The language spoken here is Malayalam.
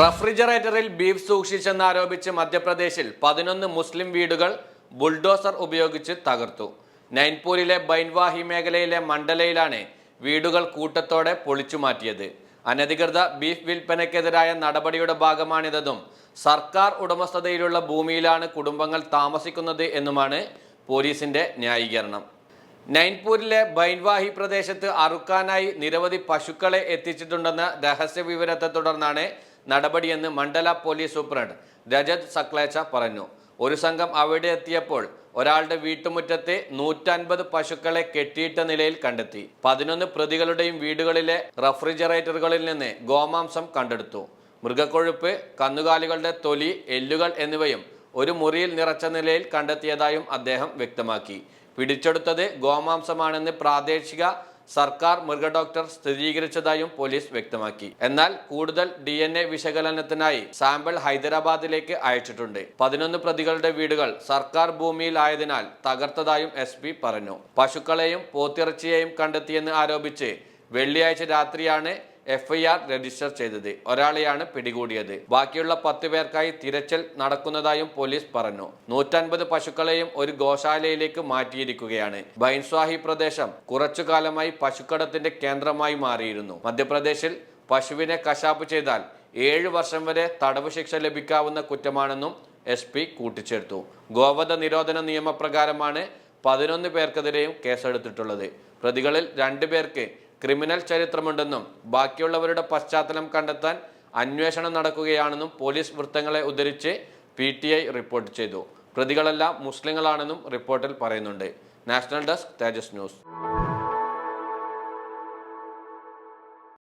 റഫ്രിജറേറ്ററിൽ ബീഫ് സൂക്ഷിച്ചെന്നാരോപിച്ച് മധ്യപ്രദേശിൽ പതിനൊന്ന് മുസ്ലിം വീടുകൾ ബുൾഡോസർ ഉപയോഗിച്ച് തകർത്തു. നൈൻപൂരിലെ ബൈൻവാഹി മേഖലയിലെ മണ്ഡലയിലാണ് വീടുകൾ കൂട്ടത്തോടെ പൊളിച്ചു മാറ്റിയത്. അനധികൃത ബീഫ് വിൽപ്പനയ്ക്കെതിരായ നടപടിയുടെ ഭാഗമാണിതെന്നും സർക്കാർ ഉടമസ്ഥതയിലുള്ള ഭൂമിയിലാണ് കുടുംബങ്ങൾ താമസിക്കുന്നത് എന്നുമാണ് പോലീസിന്റെ ന്യായീകരണം. നൈൻപൂരിലെ ബൈൻവാഹി പ്രദേശത്ത് അറുക്കാനായി നിരവധി പശുക്കളെ എത്തിച്ചിട്ടുണ്ടെന്ന രഹസ്യ വിവരത്തെ തുടർന്നാണ് നടപടിയെന്ന് മണ്ഡല പോലീസ് സൂപ്രണ്ട് രജത് സക്ലേച്ച പറഞ്ഞു. ഒരു സംഘം അവിടെ എത്തിയപ്പോൾ ഒരാളുടെ വീട്ടുമുറ്റത്ത് നൂറ്റൻപത് പശുക്കളെ കെട്ടിയിട്ട നിലയിൽ കണ്ടെത്തി. പതിനൊന്ന് പ്രതികളുടെയും വീടുകളിലെ റഫ്രിജറേറ്ററുകളിൽ നിന്ന് ഗോമാംസം കണ്ടെടുത്തു. മൃഗക്കൊഴുപ്പ് കന്നുകാലികളുടെ തൊലി എല്ലുകൾ എന്നിവയും ഒരു മുറിയിൽ നിറച്ച നിലയിൽ കണ്ടെത്തിയതായും അദ്ദേഹം വ്യക്തമാക്കി. പിടിച്ചെടുത്തത് ഗോമാംസമാണെന്ന് പ്രാദേശിക സർക്കാർ മൃഗഡോക്ടർ സ്ഥിരീകരിച്ചതായും പോലീസ് വ്യക്തമാക്കി. എന്നാൽ കൂടുതൽ ഡി എൻ എ വിശകലനത്തിനായി സാമ്പിൾ ഹൈദരാബാദിലേക്ക് അയച്ചിട്ടുണ്ട്. പതിനൊന്ന് പ്രതികളുടെ വീടുകൾ സർക്കാർ ഭൂമിയിലായതിനാൽ തകർത്തതായും എസ് പറഞ്ഞു. പശുക്കളെയും പോത്തിറച്ചിയെയും കണ്ടെത്തിയെന്ന് ആരോപിച്ച് വെള്ളിയാഴ്ച രാത്രിയാണ് എഫ്ഐആർ രജിസ്റ്റർ ചെയ്തത്. ഒരാളെയാണ് പിടികൂടിയത്. ബാക്കിയുള്ള പത്ത് പേർക്കായി തിരച്ചിൽ നടക്കുന്നതായും പോലീസ് പറഞ്ഞു. നൂറ്റൻപത് പശുക്കളെയും ഒരു ഗോശാലയിലേക്ക് മാറ്റിയിരിക്കുകയാണ്. ബൈൻസ്വാഹി പ്രദേശം കുറച്ചു കാലമായി പശുക്കടത്തിന്റെ കേന്ദ്രമായി മാറിയിരുന്നു. മധ്യപ്രദേശിൽ പശുവിനെ കശാപ്പ് ചെയ്താൽ ഏഴു വർഷം വരെ തടവ് ശിക്ഷ ലഭിക്കാവുന്ന കുറ്റമാണെന്നും എസ് പി കൂട്ടിച്ചേർത്തു. ഗോവധ നിരോധന നിയമപ്രകാരമാണ് പതിനൊന്ന് പേർക്കെതിരെയും കേസെടുത്തിട്ടുള്ളത്. പ്രതികളിൽ രണ്ടു പേർക്ക് ക്രിമിനൽ ചരിത്രമുണ്ടെന്നും ബാക്കിയുള്ളവരുടെ പശ്ചാത്തലം കണ്ടെത്താൻ അന്വേഷണം നടക്കുകയാണെന്നും പോലീസ് വൃത്തങ്ങളെ ഉദ്ധരിച്ച് പി റിപ്പോർട്ട് ചെയ്തു. പ്രതികളെല്ലാം മുസ്ലിങ്ങളാണെന്നും റിപ്പോർട്ടിൽ പറയുന്നുണ്ട്. National desk Tejas news.